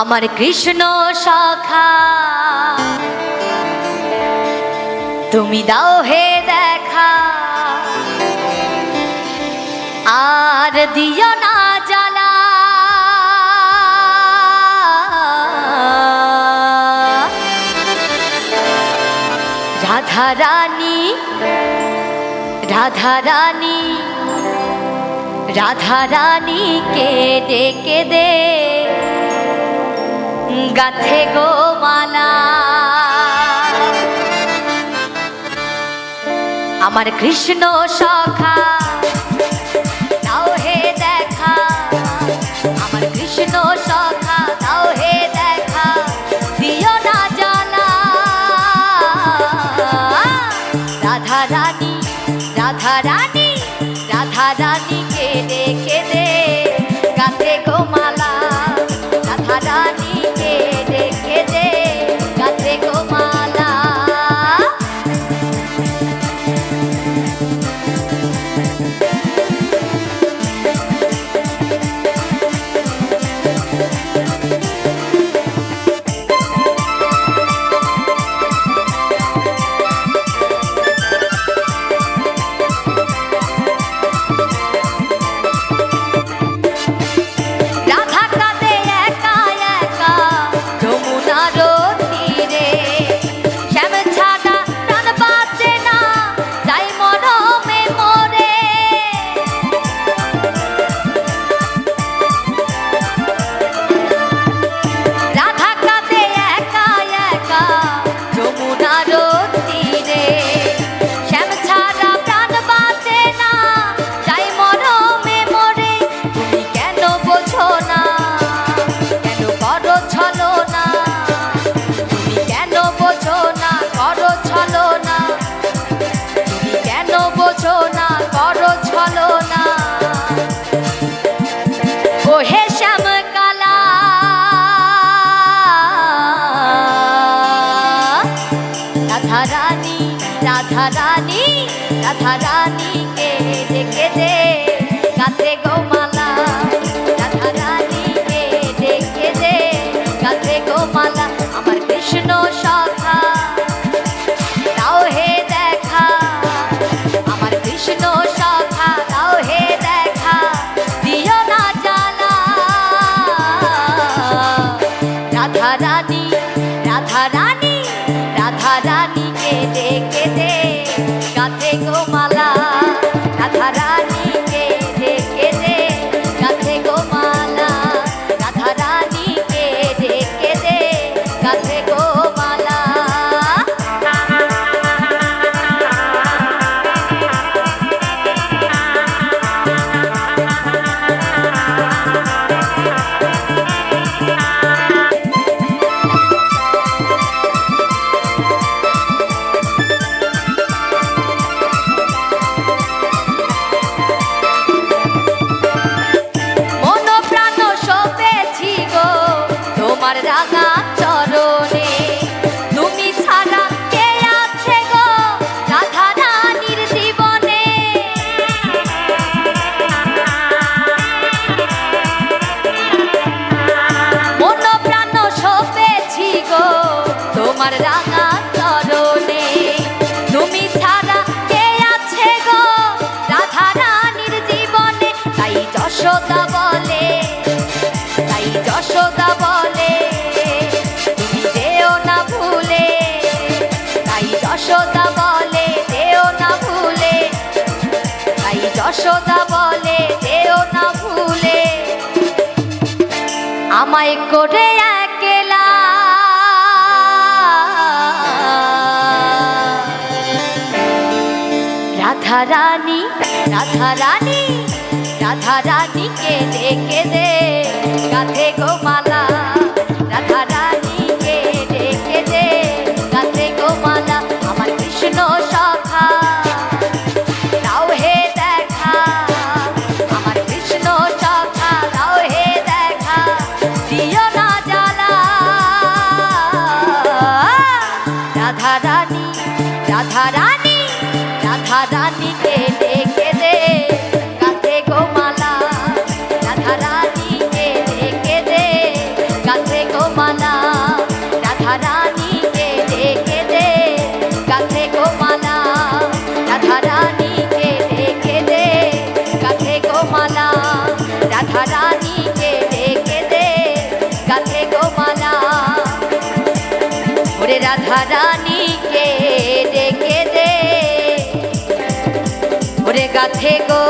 আমার কৃষ্ণ সখা তুমি দাও হে দেখা। আর দিও না জ্বালা। রাধা রানী রাধা রানী রাধা রানীকে ডেকে দে। গাথে গো মালা। আমার কৃষ্ণ সখা, দাও হে দেখা। আমার কৃষ্ণ সখা, দাও হে দেখা। রাধা রানী রাধা রানী, রাধা ডেকে দে। গাতে গো মালা। রাধা রানী রাধা রানীকে ডেকে দে গাতে গোমালা। রাধা রানীকে ডেকে দে গাতে গোমালা। আমার কৃষ্ণ সখা, দাও হে দেখা। আমার কৃষ্ণ সখা, দাও হে দেখা। দিও না জানা রাধা রানী রাধা রানী রাধা রানীকে ডেকে দে গাথে গো মালা রাধা রাঙা আমায় করে একলা। রাধা রানী রাধা রানী রাধা রানীকে দে। গাথে গো রাধারানীকে ডেকে দে গাছে গোমালা রাধারানীকে ডেকে দে গাছে গোমালা রাধারানীকে ডেকে দে গাছে গোমালা রাধারানীকে ডেকে দে গাছে গোমালা রাধারানীকে ডেকে দে গাছে গোমালা ওরে রাধারানী গাথে গো।